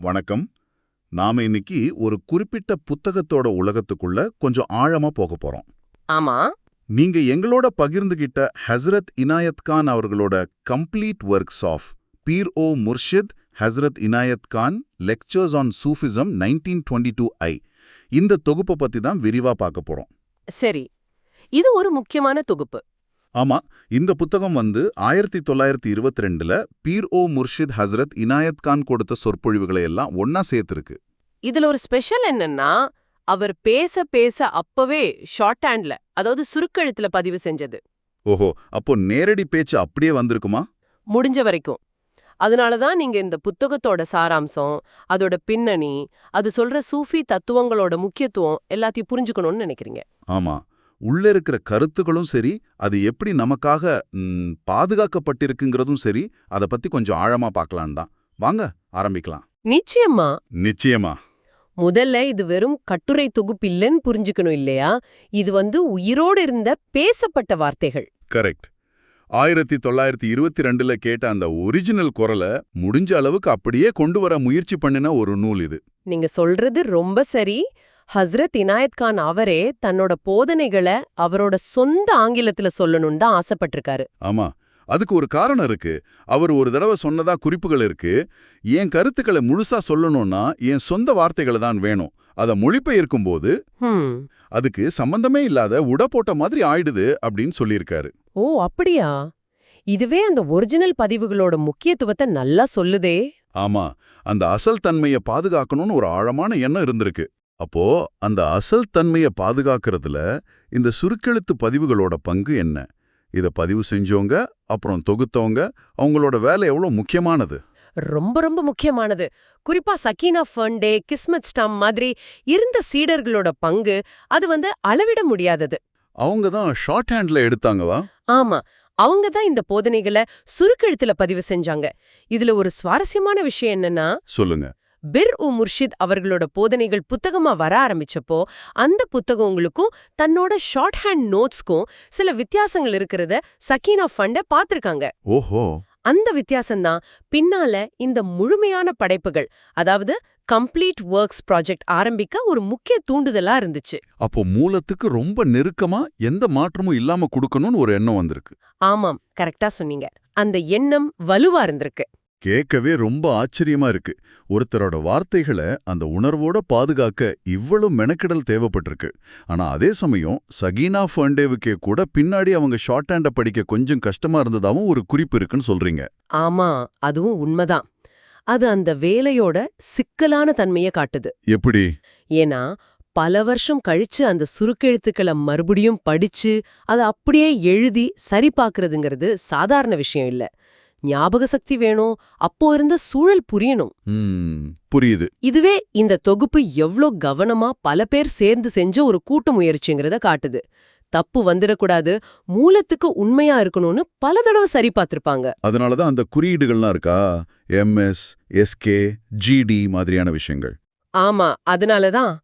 வணக்கம். நாம இன்னைக்கு ஒரு குறிப்பிட்ட புத்தகத்தோட உலகத்துக்குள்ள கொஞ்சம் ஆழமா போக போறோம். ஆமா. நீங்க எங்களோட பகிர்ந்துகிட்ட ஹஸ்ரத் இனாயத் கான் அவர்களோட complete works of Pir o Murshid Hazrat Inayat Khan lectures on Sufism nineteen twenty two I. இந்த தொகுப்பை பத்தி தான் விரிவா பார்க்க போறோம். சரி. இது ஒரு முக்கியமான தொகுப்பு. ஆமா இந்த புத்தகம் வந்து ஆயிரத்தி தொள்ளாயிரத்தி இருபத்தி ரெண்டுல பீர் ஓ முர்ஷித் ஹஸ்ரத் இனாயத் கான் கொடுத்த சொற்பொழிவுகளை எல்லாம் ஒன்னா சேர்த்திருக்கு. இதுல ஒரு ஸ்பெஷல் என்னன்னா அவர் பேச பேச அப்பவே ஷார்ட் ஹேண்ட்ல அதாவது சுருக்கெழுத்துல பதிவு செஞ்சது. ஓஹோ அப்போ நேரடி பேச்சு அப்படியே வந்திருக்குமா? முடிஞ்ச வரைக்கும். அதனால தான் நீங்க இந்த புத்தகத்தோட சாராம்சம் அதோட பின்னணி அது சொல்ற சூஃபி தத்துவங்களோட முக்கியத்துவம் எல்லாத்தையும் புரிஞ்சுக்கணும்னு நினைக்கிறீங்க. ஆமா. உள்ள இருக்கிற கருத்துகளும் சரி அது எப்படி நமக்காக பாதுகாக்கப்பட்டிருக்குங்கிறதும் சரி அதை பத்தி கொஞ்சம் ஆழமா பார்க்கலாம் தான். வாங்க ஆரம்பிக்கலாம். நிச்சயமா. நிச்சயமா. முதல்ல இது வெறும் கட்டுரை தொகுப்பு இல்லைன்னு புரிஞ்சுக்கணும் இல்லையா? இது வந்து உயிரோடு இருந்த பேசப்பட்ட வார்த்தைகள். கரெக்ட். ஆயிரத்தி தொள்ளாயிரத்தி இருபத்தி ரெண்டுல கேட்ட அந்த ஒரிஜினல் குரலை முடிஞ்ச அளவுக்கு அப்படியே கொண்டு வர முயற்சி பண்ணின ஒரு நூல் இது. நீங்க சொல்றது ரொம்ப சரி. ஹஸ்ரத் இனாயத் கான் அவரே தன்னோட போதனைகளை அவரோட சொந்த ஆங்கிலத்துல சொல்லணும்னு தான் ஆசைப்பட்டிருக்காரு. ஆமா அதுக்கு ஒரு காரணம் இருக்கு. அவர் ஒரு தடவை சொன்னதா குறிப்புகள் இருக்கு. என் கருத்துக்களை முழுசா சொல்லணும்னா என் சொந்த வார்த்தைகளை தான் வேணும். அதை மொழிபெயர்க்கும் போது அதுக்கு சம்பந்தமே இல்லாத உட போட்ட மாதிரி ஆயிடுது அப்படின்னு சொல்லியிருக்காரு. ஓ அப்படியா? இதுவே அந்த ஒரிஜினல் பதிவுகளோட முக்கியத்துவத்தை நல்லா சொல்லுதே. ஆமா அந்த அசல் தன்மையை பாதுகாக்கணும்னு ஒரு ஆழமான எண்ணம் இருந்திருக்கு. அப்போ அந்த அசல் தன்மையை பாதுகாக்கிறதுல இந்த சுருக்கெழுத்து பதிவுகளோட பங்கு என்ன? இத பதிவு செஞ்சவங்க அப்புறம் தொகுத்தவங்க அவங்களோட வேலை எவ்வளவு முக்கியமானது? ரொம்ப ரொம்ப முக்கியமானது. குறிப்பா சக்கீனா ஃபர்ன்டே கிஸ்மத் ஸ்டாம் மாதிரி இருந்த சீடர்களோட பங்கு அது வந்து அளவிட முடியாதது. அவங்க தான் ஷார்ட் ஹேண்ட்ல எடுத்தாங்கவா ஆமா. அவங்க தான் இந்த போதனைகளை சுருக்கெழுத்துல பதிவு செஞ்சாங்க. இதுல ஒரு சுவாரஸ்யமான விஷயம் என்னன்னா சொல்லுங்க. பிர் உ முர்ஷித் அவர்களோட போதனைகள் புத்தகமா வர ஆரம்பிச்சப்போ அந்த புத்தகங்களுக்கும் தன்னோட ஷார்ட் ஹேண்ட் நோட்ஸ்க்கும் சில வித்தியாசங்கள் இருக்கிறத சக்கீனா ஃபண்ட பாத்திருக்காங்க ஓஹோ! அந்த வித்தியாசம்தான் பின்னால இந்த முழுமையான படைப்புகள் அதாவது கம்ப்ளீட் ஒர்க்ஸ் ப்ராஜெக்ட் ஆரம்பிக்க ஒரு முக்கிய தூண்டுதலா இருந்துச்சு. அப்போ மூலத்துக்கு ரொம்ப நெருக்கமா எந்த மாற்றமும் இல்லாம கொடுக்கணும்னு ஒரு எண்ணம் வந்திருக்கு. ஆமாம் கரெக்டா சொன்னீங்க. அந்த எண்ணம் வலுவா இருந்திருக்கு. கேட்கவே ரொம்ப ஆச்சரியமா இருக்கு. ஒருத்தரோட வார்த்தைகளை அந்த உணர்வோட பாதுகாக்க இவ்வளவு மெனக்கிடல் தேவைப்பட்டிருக்கு. ஆனா அதே சமயம் சகீனா ஃபண்டேவுக்கே கூட பின்னாடி அவங்க ஷார்ட் ஹேண்ட படிக்க கொஞ்சம் கஷ்டமா இருந்ததாவும் ஒரு குறிப்பு இருக்குன்னு சொல்றீங்க. ஆமா அதுவும் உண்மைதான். அது அந்த வேலையோட சிக்கலான தன்மையை காட்டுது. எப்படி? ஏன்னா பல வருஷம் கழிச்சு அந்த சுருக்கெழுத்துக்களை மறுபடியும் படிச்சு அதை அப்படியே எழுதி சரி பார்க்கறதுங்கிறது சாதாரண விஷயம் இல்ல. ஞாபக சக்தி வேணும் அப்போ இருந்த சூழல் புரியணும். புரியுது. இதுவே இந்த தொகுப்பு எவ்ளோ கவனமா பல பேர் சேர்ந்து செஞ்ச ஒரு கூட்டு முயற்சிங்கிறத காட்டுது. தப்பு வந்துடக்கூடாது மூலத்துக்கு உண்மையா இருக்கணும்னு பல தடவை சரி பார்த்திருப்பாங்க. அதனாலதான் அந்த குறியீடுகள்லாம் இருக்கா? எம்எஸ் எஸ்கே ஜிடி மாதிரியான விஷயங்கள். ஆமா அதனாலதான்.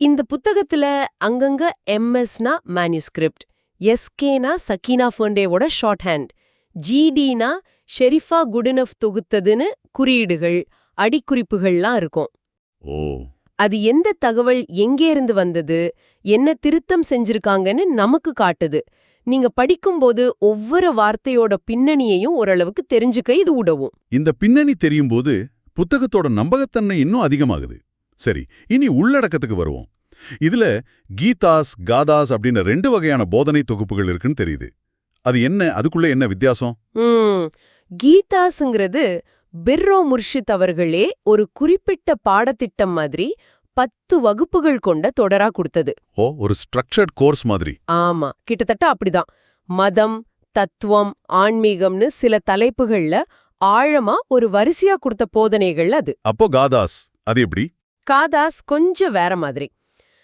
இந்த புத்தகத்துல அங்கங்க எம்எஸ்னா மேனுஸ்கிரிப்ட் எஸ்கேனா சக்கீனா ஃபர்ண்டேவோட ஷார்ட் ஹேண்ட் ஜிடினா ஷெரிஃபா குடினஃப் தொகுத்ததுன்னு குறியீடுகள் அடிக்குறிப்புகள்லாம் இருக்கும். ஓ. அது எந்த தகவல் எங்கேருந்து வந்தது என்ன திருத்தம் செஞ்சிருக்காங்கன்னு நமக்கு காட்டுது. நீங்க படிக்கும்போது ஒவ்வொரு வார்த்தையோட பின்னணியையும் ஓரளவுக்கு தெரிஞ்சுக்க இது உதவும். இந்த பின்னணி தெரியும் போது புத்தகத்தோட நம்பகத்தன்மை இன்னும் அதிகமாகுது. சரி இனி உள்ளடக்கத்துக்கு வருவோம். இதுல கீதாஸ் காதாஸ் அப்படின்னு ரெண்டு வகையான போதனை தொகுப்புகள் இருக்குன்னு தெரியுது. அது என்ன அதுக்குள்ள என்ன வித்தியாசம்? கீதாஸுங்கிறது பிர்ரோ முர்ஷித் அவர்களே ஒரு குறிப்பிட்ட பாடத்திட்டம் மாதிரி பத்து வகுப்புகள் கொண்ட தொடரா கொடுத்தது. ஓ ஒரு ஸ்ட்ரக்சர்ட் கோர்ஸ் மாதிரி. ஆமா கிட்டத்தட்ட அப்படிதான். மதம் தத்துவம் ஆன்மீகம்னு சில தலைப்புகள்ல ஆழமா ஒரு வரிசையா கொடுத்த போதனைகள் அது. அப்போ காதாஸ் அது எப்படி? காதாஸ் கொஞ்சம் வேற மாதிரி.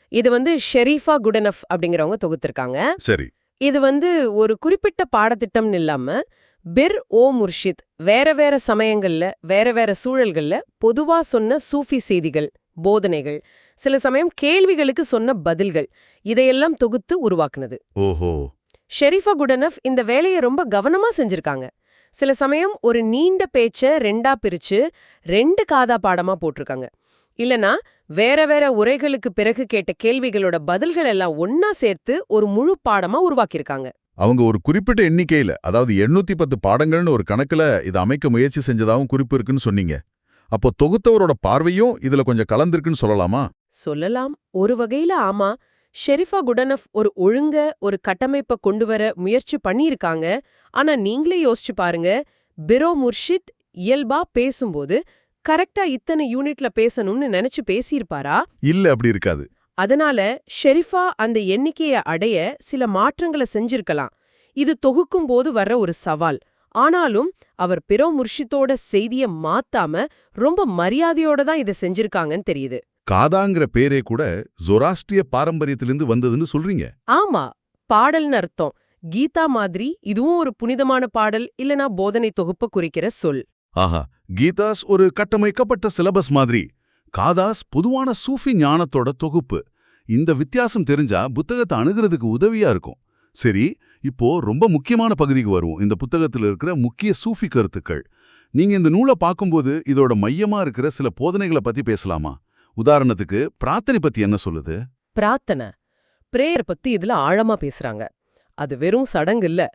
இது வந்து ஷெரீஃபா குடனஃப் அப்படிங்கிறவங்க தொகுத்திருக்காங்க. சரி. இது வந்து ஒரு குறிப்பிட்ட பாடத்திட்டம்னு இல்லாம பிர் ஓ முர்ஷித் வேற வேற சமயங்கள்ல வேற வேற சூழல்கள்ல பொதுவா சொன்ன சூஃபி செய்திகள் போதனைகள் சில சமயம் கேள்விகளுக்கு சொன்ன பதில்கள் இதையெல்லாம் தொகுத்து உருவாக்குனது. ஓஹோ. ஷெரீஃபா குடனஃப் இந்த வேலையை ரொம்ப கவனமா செஞ்சிருக்காங்க. சில சமயம் ஒரு நீண்ட பேச்ச ரெண்டா பிரிச்சு ரெண்டு காதா பாடமா போட்டிருக்காங்க. இல்லனா வேற வேற உரைகளுக்கு பிறகு கேட்ட கேள்விகளோட பதில்கள் எல்லாம் ஒன்னா சேர்த்து ஒரு முழு பாடமா உருவாக்கியிருக்காங்க. அவங்க ஒரு குறிப்பிட்ட எண்ணிக்கையில அதாவது எண்ணூத்தி பத்து பாடங்கள்னு ஒரு கணக்குல இதை அமைக்க முயற்சி செஞ்சதாவும் குறிப்பு இருக்குன்னு சொன்னீங்க. அப்போ தொகுத்தவரோட பார்வையும் இதுல கொஞ்சம் கலந்திருக்குன்னு சொல்லலாமா? சொல்லலாம். ஒரு வகையில ஆமா ஷெரிஃபா குடனஃப் ஒரு ஒழுங்க ஒரு கட்டமைப்ப கொண்டு வர முயற்சி பண்ணியிருக்காங்க. ஆனா நீங்களே யோசிச்சு பாருங்க பிரோ முர்ஷித் இயல்பா பேசும்போது கரெக்டா இத்தனை யூனிட்ல பேசணும்னு நினைச்சு பேசியிருப்பாரா? இல்ல அப்படி இருக்காது. அதனால ஷெரிஃபா அந்த எண்ணிக்கைய அடைய சில மாற்றங்களை செஞ்சிருக்கலாம். இது தொகுக்கும் போது வர்ற ஒரு சவால். ஆனாலும் அவர் பிறோ முர்ஷித்தோட செய்திய மாத்தாம ரொம்ப மரியாதையோட தான் இதை செஞ்சிருக்காங்கன்னு தெரியுது. காதாங்கிற பேரே கூட ஜொராஸ்ட்ரிய பாரம்பரியத்திலிருந்து வந்ததுன்னு சொல்றீங்க. ஆமா பாடல்னு அர்த்தம். கீதா மாதிரி இதுவும் ஒரு புனிதமான பாடல் இல்லனா போதனை தொகுப்ப குறிக்கிற சொல். ஆஹா கீதாஸ் ஒரு கட்டமைக்கப்பட்ட சிலபஸ் மாதிரி. காதாஸ் பொதுவான சூஃபி ஞானத்தோட தொகுப்பு. இந்த வித்தியாசம் தெரிஞ்சா புத்தகத்தை அணுகிறதுக்கு உதவியா இருக்கும். சரி இப்போ ரொம்ப முக்கியமான பகுதிக்கு வருவோம். இந்த புத்தகத்துல இருக்கிற முக்கிய சூஃபி கருத்துக்கள். நீங்க இந்த நூலை பார்க்கும்போது இதோட மையமா இருக்கிற சில போதனைகளை பத்தி பேசலாமா? உதாரணத்துக்கு பிரார்த்தனை பத்தி என்ன சொல்லுது? பிரார்த்தனை. பிரேயர் பத்தி இதுல ஆழமா பேசுறாங்க. அது வெறும் சடங்கு இல்ல.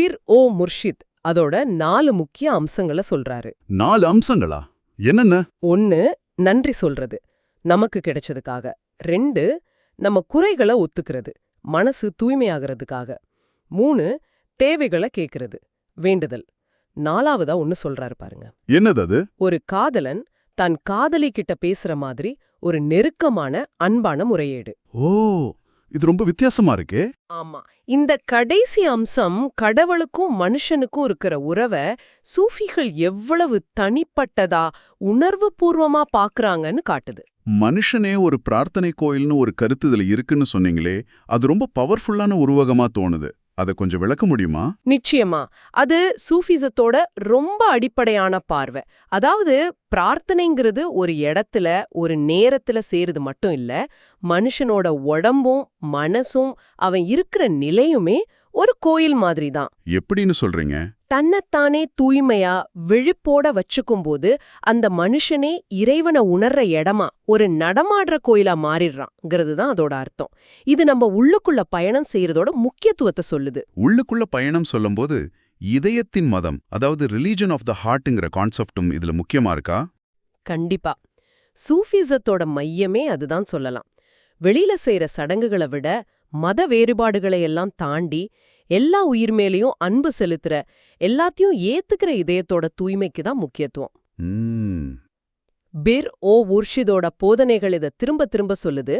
பிர் ஓ முர்ஷித் அதோட நாலு முக்கிய அம்சங்களை சொல்றாரு. நாலு அம்சங்களா? என்னென்ன? ஒன்னு நன்றி சொல்றது நமக்கு கிடைச்சதுக்காக. ரெண்டு நம்ம குறைகளை ஒத்துக்கிறது மனசு தூய்மையாகிறதுக்காக. மூணு தேவைகளை கேக்குறது வேண்டுதல். நாலாவதா ஒன்னு சொல்றாரு பாருங்க. என்னது அது? ஒரு காதலன் தன் காதலி கிட்ட பேசுற மாதிரி ஒரு நெருக்கமான அன்பான முறையீடு. ஓ இது ரொம்ப வித்தியாசமா இருக்கே. ஆமா. இந்த கடைசி அம்சம் கடவுளுக்கும் மனுஷனுக்கும் இருக்கிற உறவை சூஃபிகள் எவ்வளவு தனிப்பட்டதா உணர்வுபூர்வமா பாக்குறாங்கன்னு காட்டுது. மனுஷனே ஒரு பிரார்த்தனை கோயில்னு ஒரு கருத்து இதுல இருக்குன்னு சொன்னீங்களே அது ரொம்ப பவர்ஃபுல்லான உருவகமா தோணுது. அதை கொஞ்சம் விளக்க முடியுமா? நிச்சயமா. அது சூஃபிசத்தோட ரொம்ப அடிப்படையான பார்வை. அதாவது பிரார்த்தனைங்கிறது ஒரு இடத்துல ஒரு நேரத்துல சேருது மட்டும் இல்ல மனுஷனோட உடம்பும் மனசும் அவன் இருக்கிற நிலையுமே ஒரு கோயில் மாதிரி தான் எப்படின்னு சொல்றீங்க? தன்னைத்தானே தூய்மையா விழிப்போட வச்சுக்கும்போது அந்த மனுஷனே இறைவனை உணர்ற இடமா ஒரு நடமாடுற கோயிலா மாறிடுறான்ங்கிறது தான் அதோட அர்த்தம். இது நம்ம உள்ளுக்குள்ள பயணம் செய்யறதோட முக்கியத்துவத்தை சொல்லுது. உள்ளுக்குள்ள பயணம் சொல்லும்போது இதயத்தின் மதம் அதாவது ரிலீஜன் ஆஃப் த ஹார்ட்ங்கிற கான்செப்டும் இதுல முக்கியமா இருக்கா? கண்டிப்பா. சூஃபிசத்தோட மையமே அதுதான் சொல்லலாம். வெளியில செய்யற சடங்குகளை விட மத வேறுபாடுகளை எல்லாம் தாண்டி எல்லா உயிர் மேலேயும் அன்பு செலுத்துற எல்லாத்தையும் ஏத்துக்கிற இதயத்தோட தூய்மைக்கு தான் முக்கியத்துவம். பிர் ஓ உர்ஷிதோட போதனைகள் இதை திரும்ப திரும்ப சொல்லுது.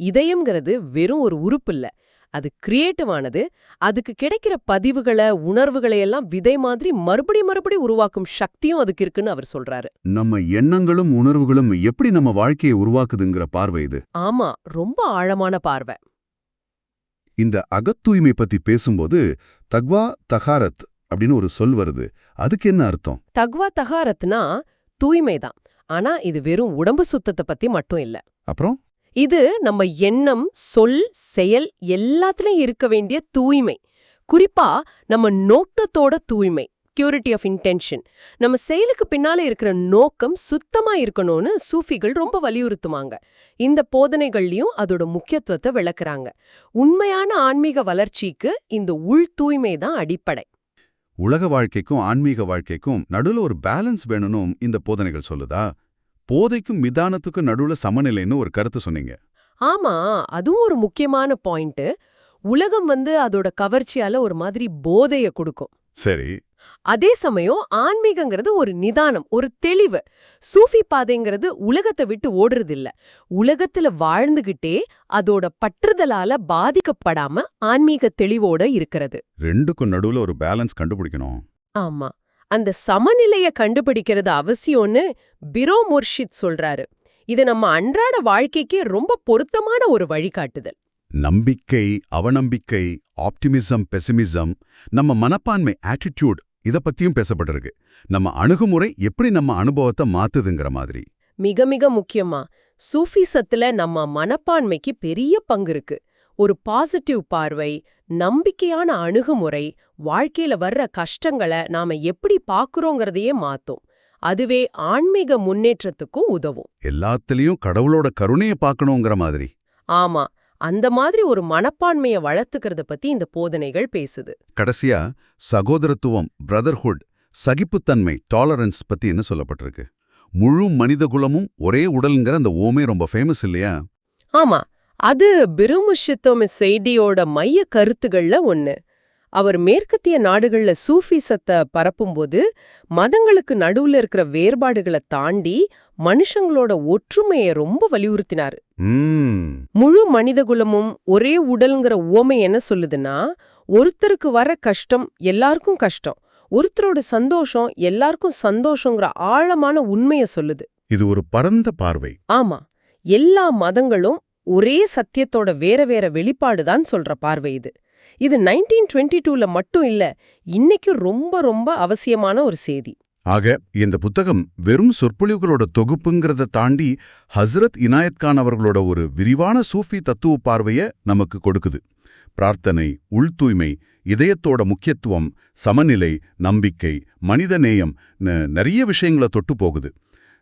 இதயம்ங்கிறது வெறும் ஒரு உறுப்பு இல்ல. அது கிரியேட்டிவானது அதுக்கு கிடைக்கிற பதிவுகளை உணர்வுகளை எல்லாம் விதை மாதிரி மறுபடி மறுபடி உருவாக்கும் சக்தியும் அதுக்கு இருக்குன்னு அவர் சொல்றாரு. நம்ம எண்ணங்களும் உணர்வுகளும் எப்படி நம்ம வாழ்க்கையை உருவாக்குதுங்கிற பார்வை இது. ஆமா ரொம்ப ஆழமான பார்வை. இந்த அகத்தூய்மை பத்தி பேசும்போது தக்வா தகாரத் அப்படின்னு ஒரு சொல் வருது. அதுக்கு என்ன அர்த்தம்? தக்வா தகாரத்னா தூய்மைதான் ஆனா இது வெறும் உடம்பு சுத்தத்தை பத்தி மட்டும் இல்ல. அப்புறம்? இது நம்ம எண்ணம் சொல் செயல் எல்லாத்துலயும் இருக்க வேண்டிய தூய்மை. குறிப்பா நம்ம நோக்கத்தோட தூய்மை. கியூரிட்டி ஆஃப் இன்டென்ஷன் நம்ம செயலுக்கு பின்னால இருக்கிற நோக்கம் சுத்தமா இருக்கணும்னு சூஃபிகள் ரொம்ப வலியுறுத்துவாங்க. இந்த போதனைகள்லயும் அதோட முக்கியத்துவத்தை விளக்குறாங்க. உண்மையான ஆன்மீக வளர்ச்சிக்கு இந்த உள் தூய்மை தான் அடிப்படை. உலக வாழ்க்கைக்கும் ஆன்மீக வாழ்க்கைக்கும் நடுவுல ஒரு பேலன்ஸ் வேணும்னும் இந்த போதனைகள் சொல்லுதா? போதைக்கும் மிதானத்துக்கும் நடுவுல சமநிலைன்னு ஒரு கருத்து சொன்னீங்க. ஆமா அதுவும் ஒரு முக்கியமான பாயிண்ட் உலகம் வந்து அதோட கவர்ச்சியால ஒரு மாதிரி போதைய கொடுக்கும். சரி. அதே சமயம் ஆன்மீகங்கிறது ஒரு நிதானம் ஒரு தெளிவு. சூஃபி பாதைங்கிறது உலகத்தை விட்டு ஓடுறது இல்ல உலகத்துல வாழ்ந்துகிட்டே அதோட பற்றுதலால பாதிக்கப்படாம ஆன்மீக தெளிவோட இருக்கிறது. ரெண்டுக்கும் நடுவுல ஒரு பேலன்ஸ் கண்டுபிடிக்கணும். ஆமா. அந்த சமநிலைய கண்டுபிடிக்கிறது அவசியம்னு பிரோ முர்ஷித் சொல்றாரு. இது நம்ம அன்றாட வாழ்க்கைக்கு ரொம்ப பொருத்தமான ஒரு வழிகாட்டுதல். நம்பிக்கை அவநம்பிக்கை ஆப்டிமிசம் பெசிமிசம் நம்ம மனப்பான்மை ஆட்டிடியூட் இத பத்தியும் பேசப்பட்டிருக்கு. நம்ம அணுகுமுறை எப்படி நம்ம அனுபவத்தை மாத்துதுங்கிற மாதிரி. மிக மிக முக்கியமா. சூஃபிசத்துல நம்ம மனப்பான்மைக்கு பெரிய பங்கு இருக்கு. ஒரு பாசிட்டிவ் பார்வை நம்பிக்கையான அணுகுமுறை வாழ்க்கையில வர்ற கஷ்டங்களை நாம எப்படி பாக்குறோங்கிறதையே மாத்தும். அதுவே ஆன்மீக முன்னேற்றத்துக்கும் உதவும். எல்லாத்துலயும் கடவுளோட கருணைய பார்க்கணுங்கிற மாதிரி. ஆமா. அந்த மாதிரி ஒரு மனப்பான்மைய வளர்த்துக்கிறத பத்தி இந்த போதனைகள் பேசுது. கடைசியா சகோதரத்துவம் பிரதர்ஹுட் சகிப்புத்தன்மை டாலரன்ஸ் பத்தி என்ன சொல்லப்பட்டிருக்கு? முழு மனித குலமும் ஒரே உடல்ங்கிற அந்த ஓமே ரொம்ப ஃபேமஸ் இல்லையா? ஆமா அது பிருமுஷித்தோமி செய்தியோட மைய கருத்துகள்ல ஒண்ணு. அவர் மேற்கத்திய நாடுகள்ல சூஃபிசத்தை பரப்பும்போது மதங்களுக்கு நடுவுல இருக்கிற வேறுபாடுகளை தாண்டி மனுஷங்களோட ஒற்றுமையை ரொம்ப வலியுறுத்தினார். முழு மனிதகுலமும் ஒரே உடல்ங்கிற உவமை என்ன சொல்லுதுன்னா ஒருத்தருக்கு வர கஷ்டம் எல்லாருக்கும் கஷ்டம் ஒருத்தரோட சந்தோஷம் எல்லாருக்கும் சந்தோஷங்கிற ஆழமான உண்மைய சொல்லுது. இது ஒரு பரந்த பார்வை. ஆமா எல்லா மதங்களும் ஒரே சத்தியத்தோட வேற வேற வெளிப்பாடுதான் சொல்ற பார்வை இது. இது நைன்டீன் டுவெண்ட்டி டூல மட்டும் இல்ல இன்னைக்கும் ரொம்ப ரொம்ப அவசியமான ஒரு செய்தி. ஆக இந்த புத்தகம் வெறும் சொற்பொழிவுகளோட தொகுப்புங்கிறத தாண்டி ஹஸ்ரத் இனாயத் கான் அவர்களோட ஒரு விரிவான சூஃபி தத்துவ பார்வைய நமக்கு கொடுக்குது. பிரார்த்தனை உள்தூய்மை இதயத்தோட முக்கியத்துவம் சமநிலை நம்பிக்கை மனிதநேயம் ந- நிறைய விஷயங்களை தொட்டு போகுது.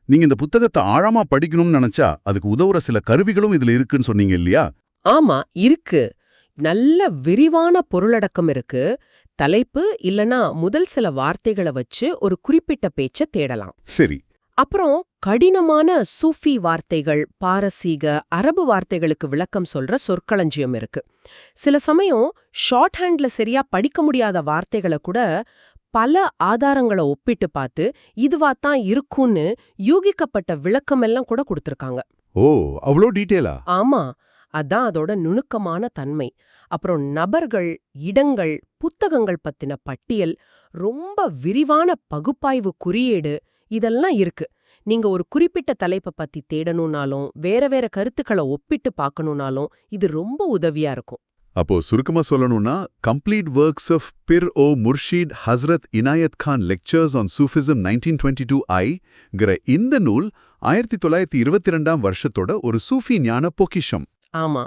நீங்க இந்த புத்தகத்தை ஆழமா படிக்கணும்னு நினைச்சா அதுக்கு உதவுற சில கருவிகளும் இதுல இருக்குன்னு சொன்னீங்க இல்லையா? ஆமா இருக்கு. நல்ல விரிவான பொருளடக்கம் இருக்கு. தலைப்பு இல்லனா முதல் சில வார்த்தைகளை வச்சு ஒரு குறிப்பிட்ட பேச்ச தேடலாம். சரி. அப்புறம் கடினமான சூஃபி வார்த்தைகள் பாரசீக அரபு வார்த்தைகளுக்கு விளக்கம் சொல்ற சொற்களஞ்சியம் இருக்கு. சில சமயம் ஷார்ட் ஹேண்ட்ல சரியா படிக்க முடியாத வார்த்தைகளை கூட பல ஆதாரங்களை ஒப்பிட்டு பார்த்து இதுவாத்தான் இருக்கும்னு யூகிக்கப்பட்ட விளக்கமெல்லாம் கூட கொடுத்திருக்காங்க. ஓ அவ்வளோ டீட்டெயிலா? ஆமா. அதான் அதோட நுணுக்கமான தன்மை. அப்புறம் நபர்கள் இடங்கள் புத்தகங்கள் பத்தின பட்டியல் ரொம்ப விரிவான பகுப்பாய்வு குறியீடு இதெல்லாம் இருக்கு. நீங்க ஒரு குறிப்பிட்ட தலைப்பை பத்தி தேடணும்னாலும் வேற வேற கருத்துக்களை ஒப்பிட்டு பார்க்கணும்னாலும் இது ரொம்ப உதவியா இருக்கும். அப்போ சுருக்கமா சொல்லணும்னா complete works of Pir o Murshid Hazrat Inayat Khan lectures on Sufism nineteen twenty two ஐங்கிற இந்த நூல் ஆயிரத்தி தொள்ளாயிரத்தி இருபத்தி ரெண்டாம் வருஷத்தோட ஒரு சூஃபி ஞான பொக்கிஷம். ஆமா.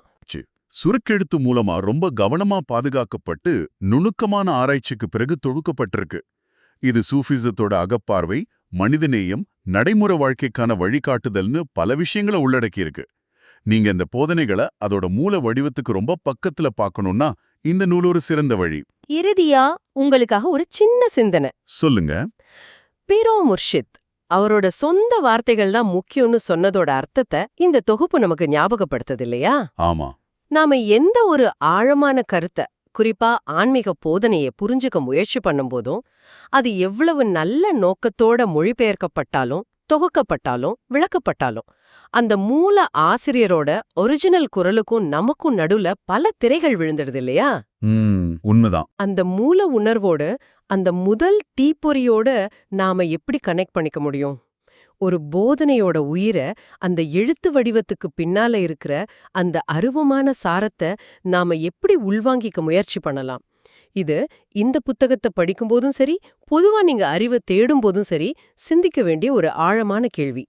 சுருக்கெழுத்து மூலமா ரொம்ப கவனமா பாதுகாக்கப்பட்டு நுணுக்கமான ஆராய்ச்சிக்கு பிறகு தொகுக்கப்பட்டிருக்கு. இது சூஃபிசத்தோட அகப்பார்வை மனிதநேயம் நடைமுறை வாழ்க்கைக்கான வழிகாட்டுதல்னு பல விஷயங்களை உள்ளடக்கியிருக்கு. நீங்க இந்த போதனைகளை அதோட மூல வடிவத்துக்கு ரொம்ப பக்கத்துல பார்க்கணும்னா இந்த நூல் ஒரு சிறந்த வழி. இறுதியா உங்களுக்காக ஒரு சின்ன சிந்தனை. சொல்லுங்க. பீரோ முர்ஷித் அவரோட சொந்த வார்த்தைகள் தான் முக்கியம்னு சொன்னதோட அர்த்தத்தை இந்த தொகுப்பு நமக்கு ஞாபகப்படுத்துது இல்லையா? ஆமா. நாம எந்த ஒரு ஆழமான கருத்தை குறிப்பா ஆன்மீக போதனையை புரிஞ்சுக்க முயற்சி பண்ணும்போதும் அது எவ்வளவு நல்ல நோக்கத்தோட மொழிபெயர்க்கப்பட்டாலும் தொகுக்கப்பட்டாலும் விளக்கப்பட்டாலும் அந்த மூல ஆசிரியரோட ஒரிஜினல் குரலுக்கும் நமக்கும் நடுவுல பல திரைகள் விழுந்துடுது இல்லையா? உண்மைதான். அந்த மூல உணர்வோட அந்த முதல் தீப்பொறியோட நாம எப்படி கனெக்ட் பண்ணிக்க முடியும்? ஒரு போதனையோட உயிரை அந்த எழுத்து வடிவத்துக்கு பின்னால இருக்கிற அந்த அருவமான சாரத்தை நாம எப்படி உள்வாங்கிக்க முயற்சி பண்ணலாம்? இது இந்த புத்தகத்தை படிக்கும்போதும் சரி பொதுவா நீங்க அறிவை தேடும் போதும் சரி சிந்திக்க வேண்டிய ஒரு ஆழமான கேள்வி.